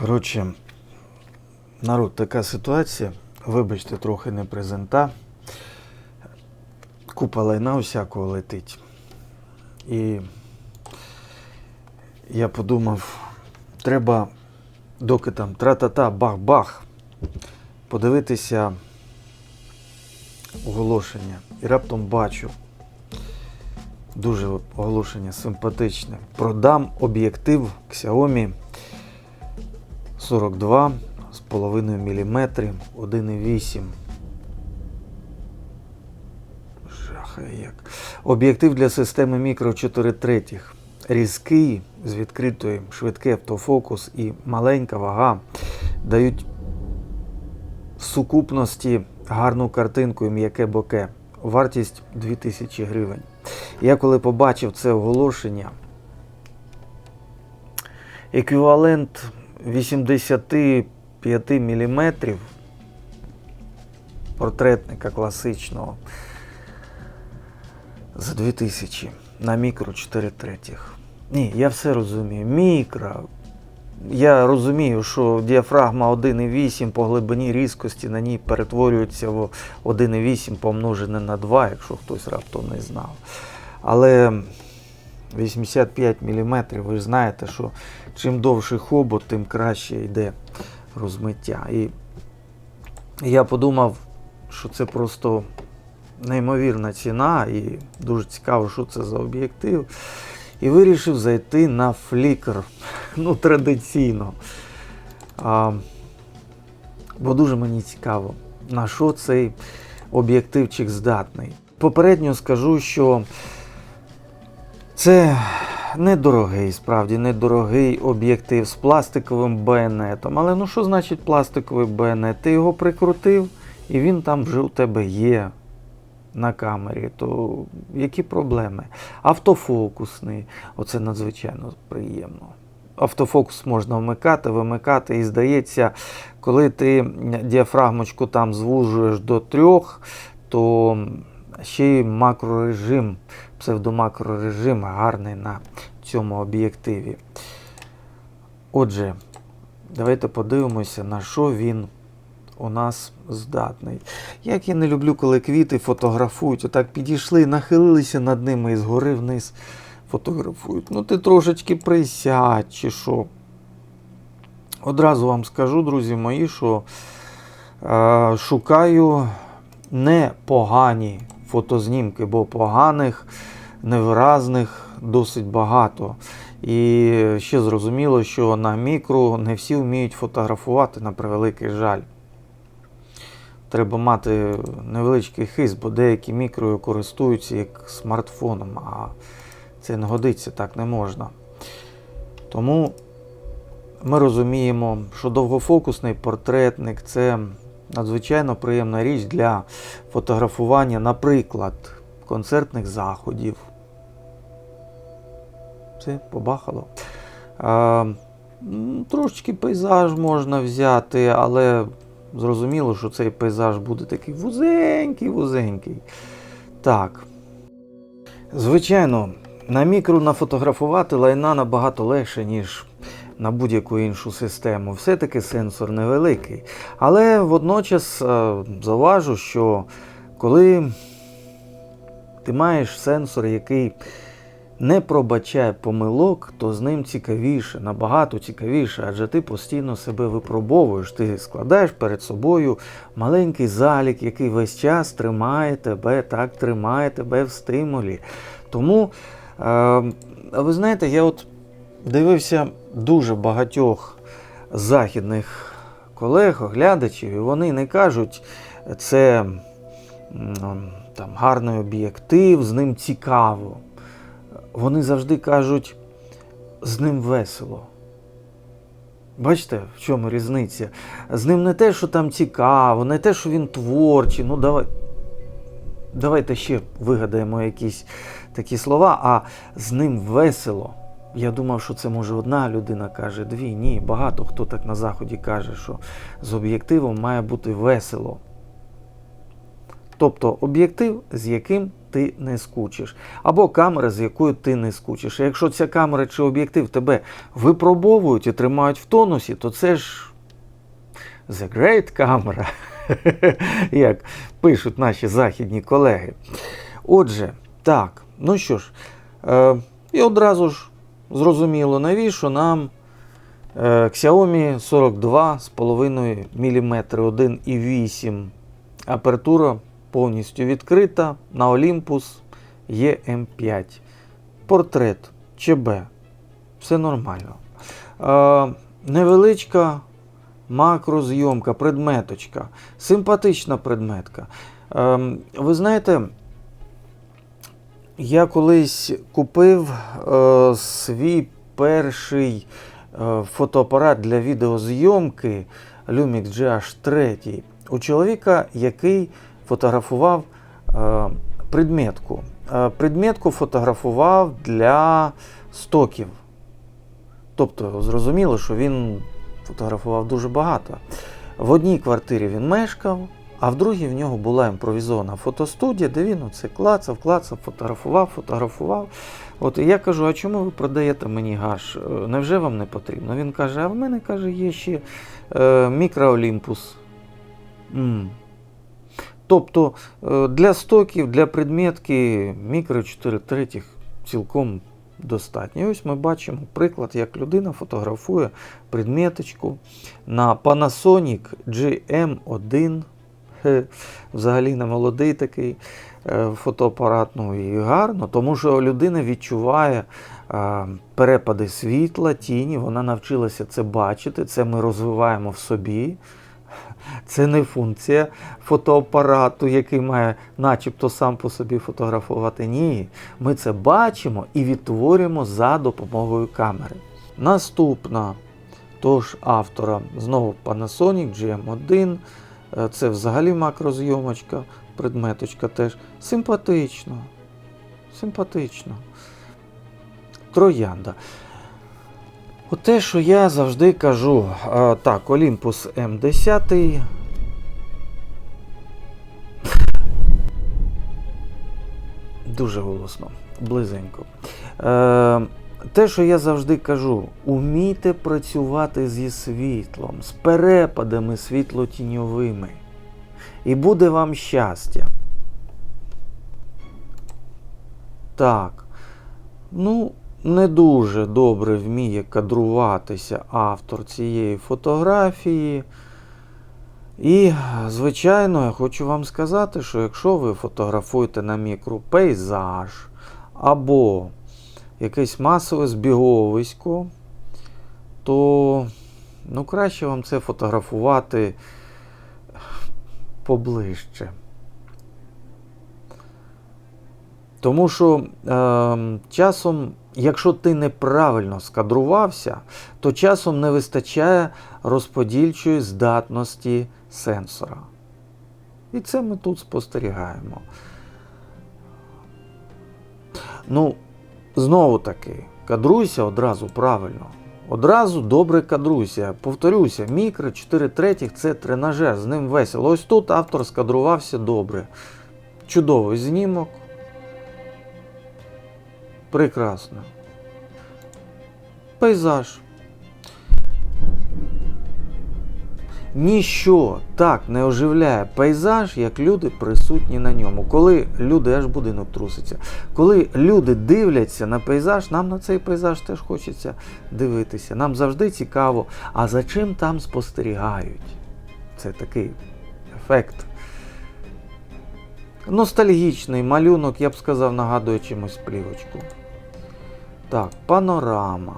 Коротше, народ, така ситуація. Вибачте, трохи не презента. Купа лайна усякого летить. І я подумав, треба, доки там тра-та-та, бах-бах, подивитися оголошення. І раптом бачу. Дуже оголошення симпатичне. Продам об'єктив Xiaomi 42 з половиною міліметрів 1,8. Жаха як. Об'єктив для системи мікро 4 третіх. Різкий з відкритою швидкий автофокус і маленька вага дають в сукупності гарну картинку і м'яке боке. Вартість 2000 гривень. Я коли побачив це оголошення, еквівалент 85 мм портретника класичного за 2000 на мікро 4 третіх. Ні, я все розумію. Мікро. Я розумію, що діафрагма 1,8 по глибині різкості на ній перетворюється в 1,8 помножене на 2, якщо хтось раптом не знав. Але 85 мм, ви ж знаєте, що чим довший хобот, тим краще йде розмиття. І я подумав, що це просто неймовірна ціна і дуже цікаво, що це за об'єктив. І вирішив зайти на Flickr. Ну, традиційно. А, бо дуже мені цікаво, на що цей об'єктивчик здатний. Попередньо скажу, що це недорогий, справді недорогий об'єктив з пластиковим байонетом. Але ну що значить пластиковий байонет? Ти його прикрутив, і він там вже у тебе є на камері, то які проблеми? Автофокусний, оце надзвичайно приємно. Автофокус можна вмикати, вимикати, і здається, коли ти діафрагмочку там звужуєш до трьох, то ще й макрорежим, псевдомакрорежим гарний на цьому об'єктиві. Отже, давайте подивимося, на що він у нас здатний. Як я не люблю, коли квіти фотографують, отак підійшли, нахилилися над ними і згори вниз фотографують. Ну ти трошечки присядь чи що. Одразу вам скажу, друзі мої, що е, шукаю непогані фотознімки, бо поганих, невиразних досить багато. І ще зрозуміло, що на мікро не всі вміють фотографувати на превеликий жаль. Треба мати невеличкий хист, бо деякі мікрою користуються як смартфоном, а це не годиться, так не можна. Тому ми розуміємо, що довгофокусний портретник це надзвичайно приємна річ для фотографування, наприклад, концертних заходів. Все, побахало. А, трошечки пейзаж можна взяти, але зрозуміло, що цей пейзаж буде такий вузенький-вузенький. Так. Звичайно, на мікро нафотографувати лайна набагато легше, ніж на будь-яку іншу систему. Все-таки сенсор невеликий. Але водночас е, зауважу, що коли ти маєш сенсор, який не пробачає помилок, то з ним цікавіше, набагато цікавіше, адже ти постійно себе випробовуєш. Ти складаєш перед собою маленький залік, який весь час тримає тебе, так тримає тебе в стимулі. Тому, е, ви знаєте, я от дивився дуже багатьох західних колег, оглядачів, і вони не кажуть, це там, гарний об'єктив, з ним цікаво. Вони завжди кажуть, з ним весело. Бачите, в чому різниця? З ним не те, що там цікаво, не те, що він творчий. Ну, давай, давайте ще вигадаємо якісь такі слова, а з ним весело. Я думав, що це може одна людина каже, дві. Ні, багато хто так на заході каже, що з об'єктивом має бути весело. Тобто об'єктив, з яким ти не скучиш, або камера, з якою ти не скучиш. А якщо ця камера чи об'єктив тебе випробовують і тримають в тонусі, то це ж the great camera, як пишуть наші західні колеги. Отже, так, ну що ж, е, і одразу ж зрозуміло, навіщо нам е, Xiaomi 42,5 мм 1,8 апертура повністю відкрита на Olympus EM5. Портрет ЧБ. Все нормально. Е, невеличка макрозйомка, предметочка. Симпатична предметка. Е, ви знаєте, я колись купив е, свій перший е, фотоапарат для відеозйомки Lumix GH3 у чоловіка, який фотографував е, предметку. Е, предметку фотографував для стоків. Тобто, зрозуміло, що він фотографував дуже багато. В одній квартирі він мешкав, а в другій в нього була імпровізована фотостудія, де він оце клацав, клацав, фотографував, фотографував. От і я кажу: а чому ви продаєте мені гаш? Е, Невже вам не потрібно? Він каже: а в мене каже, є ще е, мікроолімпус. М. Тобто е, для стоків, для предметки мікро 4 третіх цілком достатньо. І ось ми бачимо приклад, як людина фотографує предметочку на Panasonic GM1. Взагалі не молодий такий е, фотоапарат, ну і гарно, тому що людина відчуває е, перепади світла, тіні, вона навчилася це бачити, це ми розвиваємо в собі. Це не функція фотоапарату, який має начебто сам по собі фотографувати. Ні, ми це бачимо і відтворюємо за допомогою камери. Наступна тож автора знову Panasonic GM1. Е, Це взагалі макрозйомочка, предметочка теж. Симпатично. Симпатично. Троянда. Оте, що я завжди кажу. А, так, Olympus М10. Дуже голосно, близенько. Те, що я завжди кажу, умійте працювати зі світлом, з перепадами світлотіньовими. І буде вам щастя. Так. Ну, не дуже добре вміє кадруватися автор цієї фотографії. І, звичайно, я хочу вам сказати, що якщо ви фотографуєте на мікро пейзаж або якесь масове збіговисько, то ну, краще вам це фотографувати поближче. Тому що е, часом, якщо ти неправильно скадрувався, то часом не вистачає розподільчої здатності сенсора. І це ми тут спостерігаємо. Ну, знову таки, кадруйся одразу правильно. Одразу добре кадруйся. Повторюся, мікро 4 третіх це тренажер, з ним весело. Ось тут автор скадрувався добре. Чудовий знімок. Прекрасно. Пейзаж. Ніщо так не оживляє пейзаж, як люди присутні на ньому. Коли люди аж будинок труситься. Коли люди дивляться на пейзаж, нам на цей пейзаж теж хочеться дивитися. Нам завжди цікаво, а за чим там спостерігають. Це такий ефект. Ностальгічний малюнок, я б сказав, нагадує чимось плівочку. Так, панорама.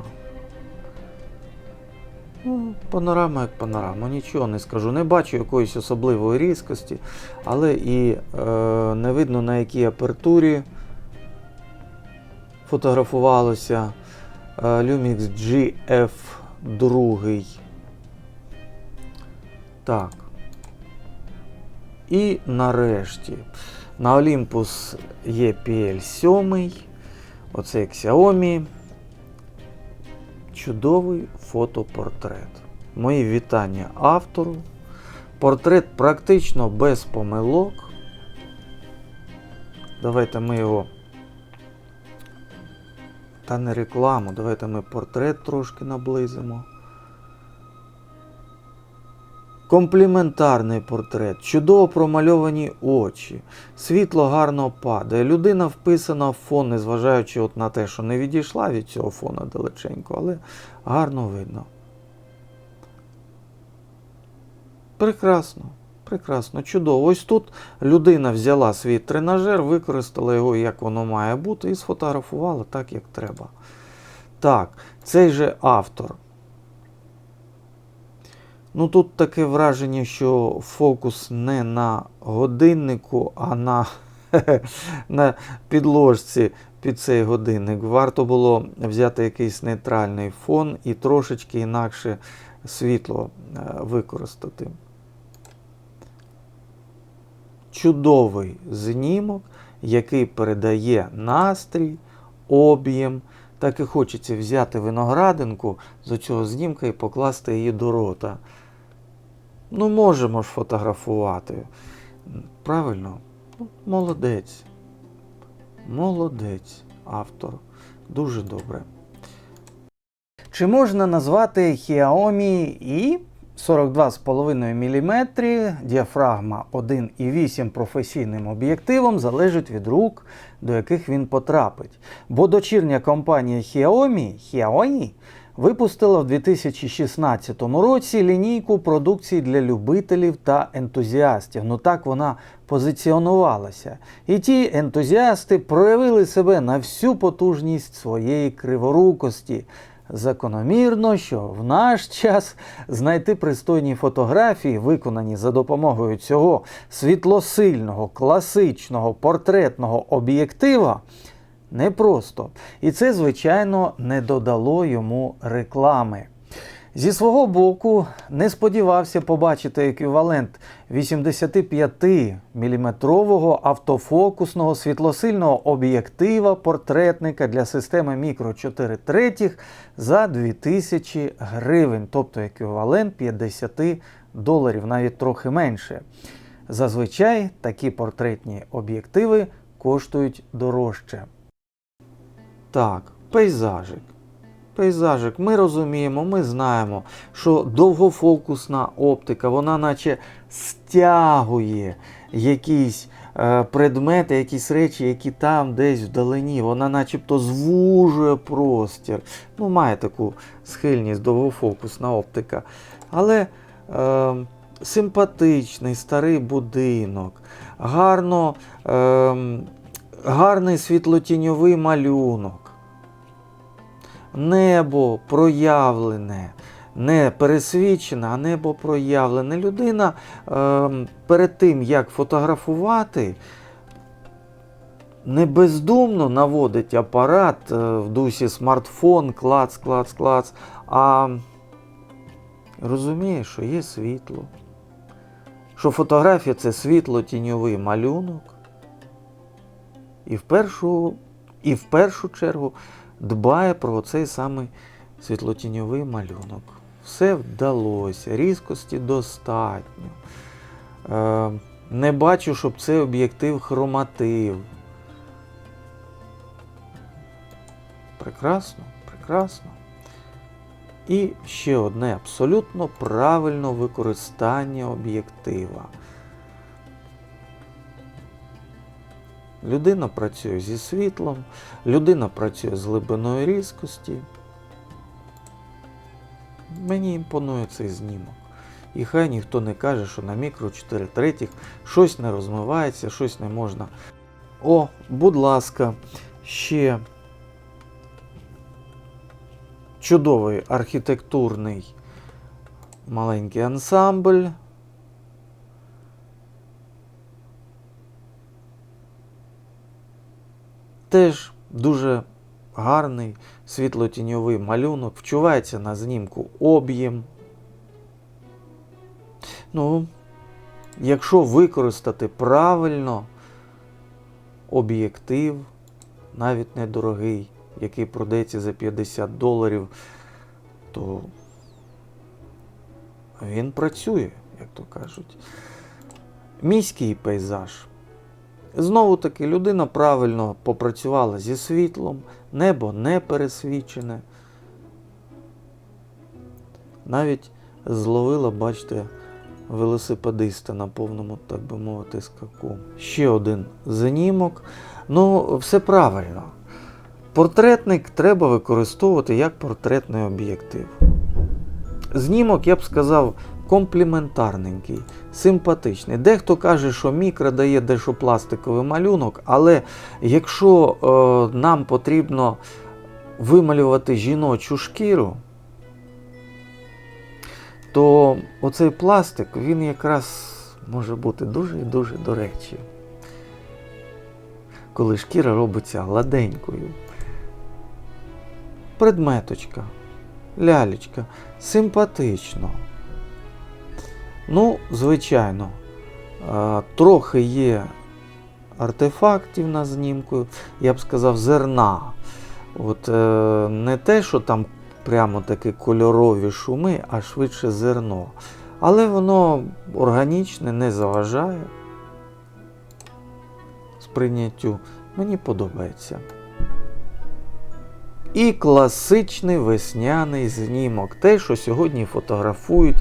Ну, панорама як панорама, нічого не скажу. Не бачу якоїсь особливої різкості, але і е, не видно на якій апертурі фотографувалося е, Lumix GF2. Так. І нарешті на Olympus є PL7. Оце Xiaomi. Чудовий фотопортрет. Мої вітання автору. Портрет практично без помилок. Давайте ми його. Та не рекламу, давайте ми портрет трошки наблизимо. Компліментарний портрет, чудово промальовані очі, світло гарно падає. Людина вписана в фон, незважаючи от на те, що не відійшла від цього фона далеченько, але гарно видно. Прекрасно, прекрасно, чудово. Ось тут людина взяла свій тренажер, використала його, як воно має бути, і сфотографувала так, як треба. Так, цей же автор. Ну тут таке враження, що фокус не на годиннику, а на, на підложці під цей годинник. Варто було взяти якийсь нейтральний фон і трошечки інакше світло е, використати. Чудовий знімок, який передає настрій, об'єм. Так і хочеться взяти виноградинку з цього знімка і покласти її до рота. Ну, можемо ж фотографувати. Правильно? Ну, Молодець. Молодець, автор. Дуже добре. Чи можна назвати Xiaomi i 42,5 мм, діафрагма 1,8 професійним об'єктивом залежить від рук, до яких він потрапить. Бо дочірня компанія Xiaomi, Xiaomi випустила в 2016 році лінійку продукції для любителів та ентузіастів. Ну так вона позиціонувалася. І ті ентузіасти проявили себе на всю потужність своєї криворукості. Закономірно, що в наш час знайти пристойні фотографії, виконані за допомогою цього світлосильного, класичного портретного об'єктива, непросто. І це, звичайно, не додало йому реклами. Зі свого боку, не сподівався побачити еквівалент 85-мм автофокусного світлосильного об'єктива портретника для системи мікро 4 третіх за 2000 гривень, тобто еквівалент 50 доларів, навіть трохи менше. Зазвичай такі портретні об'єктиви коштують дорожче. Так, пейзажик. Пейзажик, ми розуміємо, ми знаємо, що довгофокусна оптика, вона наче стягує якісь е, предмети, якісь речі, які там десь вдалині. Вона начебто звужує простір. Ну, має таку схильність довгофокусна оптика. Але е, симпатичний старий будинок, гарно, е, гарний світлотіньовий малюнок небо проявлене, не пересвідчене, а небо проявлене. Людина е, перед тим, як фотографувати, не бездумно наводить апарат е, в дусі смартфон, клац, клац, клац, а розуміє, що є світло. Що фотографія це світло-тіньовий малюнок. І в першу, і в першу чергу дбає про цей самий світлотіньовий малюнок. Все вдалося, різкості достатньо. Е, не бачу, щоб цей об'єктив хроматив. Прекрасно, прекрасно. І ще одне абсолютно правильне використання об'єктива. Людина працює зі світлом, людина працює з глибиною різкості. Мені імпонує цей знімок. І хай ніхто не каже, що на мікро 4 третіх щось не розмивається, щось не можна. О, будь ласка, ще чудовий архітектурний маленький ансамбль. Теж дуже гарний світлотіньовий малюнок, вчувається на знімку об'єм. Ну, якщо використати правильно об'єктив, навіть недорогий, який продається за 50 доларів, то він працює, як то кажуть. Міський пейзаж. Знову таки, людина правильно попрацювала зі світлом, небо не пересвічене. Навіть зловила, бачите, велосипедиста на повному, так би мовити, скаку. Ще один знімок. Ну, все правильно. Портретник треба використовувати як портретний об'єктив. Знімок, я б сказав, компліментарненький, симпатичний. Дехто каже, що мікро дає дещо пластиковий малюнок, але якщо е, нам потрібно вималювати жіночу шкіру, то оцей пластик він якраз може бути дуже і дуже до речі. Коли шкіра робиться гладенькою. Предметочка, лялечка, симпатично. Ну, звичайно, е, трохи є артефактів на знімку, я б сказав, зерна. От е, не те, що там прямо такі кольорові шуми, а швидше зерно. Але воно органічне, не заважає сприйняттю. Мені подобається. І класичний весняний знімок. Те, що сьогодні фотографують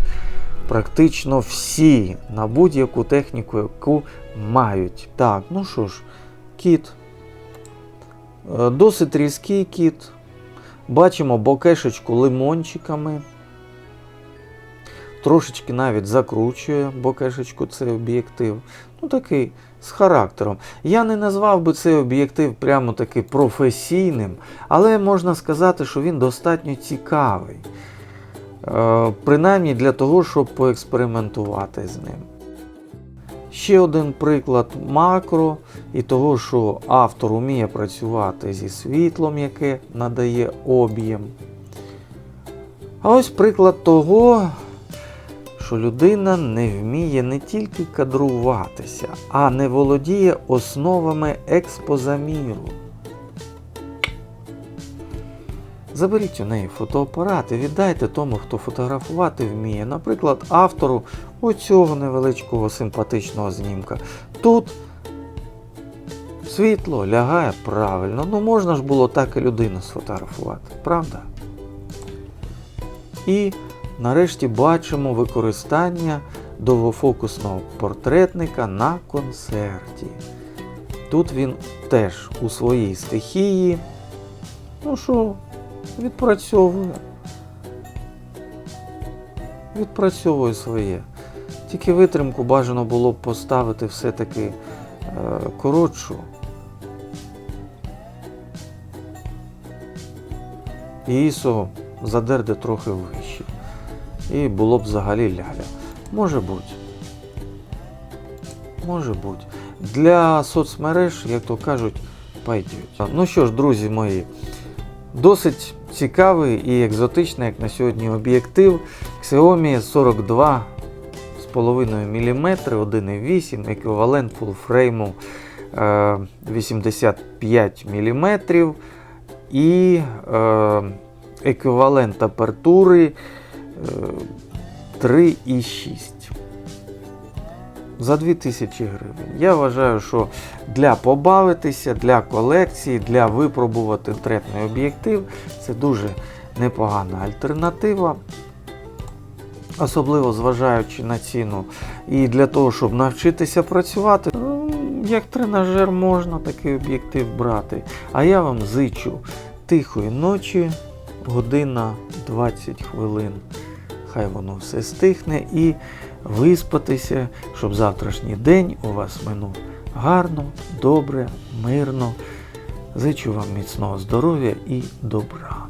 практично всі на будь-яку техніку, яку мають. Так, ну що ж, кіт. Е, Досить різкий кіт. Бачимо бокешечку лимончиками. Трошечки навіть закручує бокешечку цей об'єктив. Ну, такий з характером. Я не назвав би цей об'єктив прямо таки професійним, але можна сказати, що він достатньо цікавий. Е, принаймні для того, щоб поекспериментувати з ним. Ще один приклад макро і того, що автор вміє працювати зі світлом, яке надає об'єм. А ось приклад того, що людина не вміє не тільки кадруватися, а не володіє основами експозаміру. Заберіть у неї фотоапарат і віддайте тому, хто фотографувати вміє. Наприклад, автору оцього невеличкого симпатичного знімка. Тут світло лягає правильно. Ну можна ж було так і людину сфотографувати, правда? І нарешті бачимо використання довгофокусного портретника на концерті. Тут він теж у своїй стихії. Ну що, відпрацьовує. Відпрацьовує своє. Тільки витримку бажано було б поставити все-таки е, коротшу. І ISO задерде трохи вище. І було б взагалі ляля. Може бути. Може бути. Для соцмереж, як то кажуть, пойдуть. Ну що ж, друзі мої, досить цікавий і екзотичний, як на сьогодні, об'єктив. Xiaomi 42 з половиною мм, 1,8, еквівалент фулфрейму е, 85 мм і е, еквівалент апертури е, 3,6 за 2000 гривень. Я вважаю, що для побавитися, для колекції, для випробувати третний об'єктив це дуже непогана альтернатива. Особливо зважаючи на ціну. І для того, щоб навчитися працювати, ну, як тренажер можна такий об'єктив брати. А я вам зичу тихої ночі, година 20 хвилин. Хай воно все стихне і виспатися, щоб завтрашній день у вас минув гарно, добре, мирно. Зичу вам міцного здоров'я і добра.